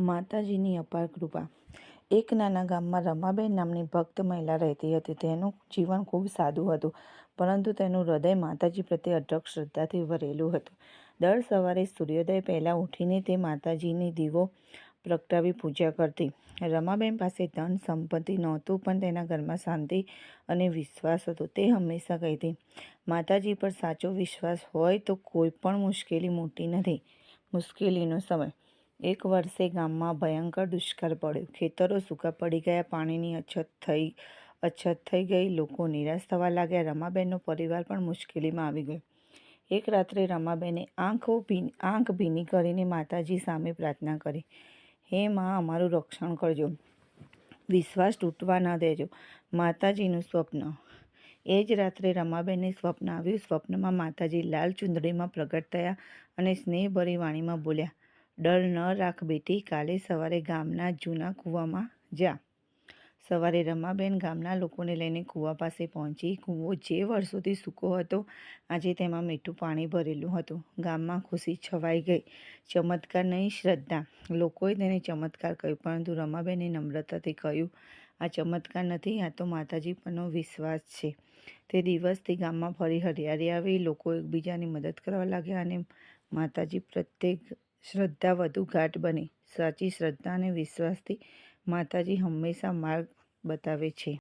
માતાજીની અપાર કૃપા. એક નાના ગામમાં રમાબેન નામની ભક્ત મહિલા રહેતી હતી. તેનું જીવન ખૂબ સાદું હતું, પરંતુ તેનું હૃદય માતાજી પ્રત્યે અઢળક શ્રદ્ધાથી ભરેલું હતું. દર સવારે સૂર્યોદય પહેલાં ઉઠીને તે માતાજીની દીવો પ્રગટાવી પૂજા કરતી. રમાબેન પાસે ધન સંપત્તિ નહોતું, પણ તેના ઘરમાં શાંતિ અને વિશ્વાસ હતો. તે હંમેશા કહેતી, માતાજી પર સાચો વિશ્વાસ હોય તો કોઈ પણ મુશ્કેલી મોટી નથી, મુશ્કેલીનો સમય. એક વર્ષે ગામમાં ભયંકર દુષ્કાળ પડ્યો. ખેતરો સૂકા પડી ગયા, પાણીની અછત થઈ અછત થઈ ગઈ, લોકો નિરાશ થવા લાગ્યા. રમાબેનનો પરિવાર પણ મુશ્કેલીમાં આવી ગયો. એક રાત્રે રમાબેને આંખો ભી આંખ ભીની કરીને માતાજી સામે પ્રાર્થના કરી, હે માં, અમારું રક્ષણ કરજો. વિશ્વાસ તૂટવા ન દેજો. માતાજીનું સ્વપ્ન. એ જ રાત્રે રમાબેનને સ્વપ્ન આવ્યું. સ્વપ્નમાં માતાજી લાલ ચુંદડીમાં પ્રગટ થયા અને સ્નેહભરી વાણીમાં બોલ્યા ડર ન રાખ બેટી, કાલે સવારે ગામના જૂના કૂવામાં જા. સવારે રમાબેન ગામના લોકોને લઈને કૂવા પાસે પહોંચી. કૂવો જે વર્ષોથી સૂકો હતો, આજે તેમાં મીઠું પાણી ભરેલું હતું. ગામમાં ખુશી છવાઈ ગઈ. ચમત્કાર નહીં, શ્રદ્ધા. લોકોએ તેને ચમત્કાર કહ્યું, પરંતુ રમાબેને નમ્રતાથી કહ્યું, આ ચમત્કાર નથી, આ તો માતાજી પરનો વિશ્વાસ છે. તે દિવસથી ગામમાં ફરી હરિયાળી આવી. લોકો એકબીજાની મદદ કરવા લાગ્યા અને માતાજી પ્રત્યેક શ્રદ્ધા વધુ ગાઢ બની. સાચી શ્રદ્ધા અને વિશ્વાસથી માતાજી હંમેશા માર્ગ બતાવે છે.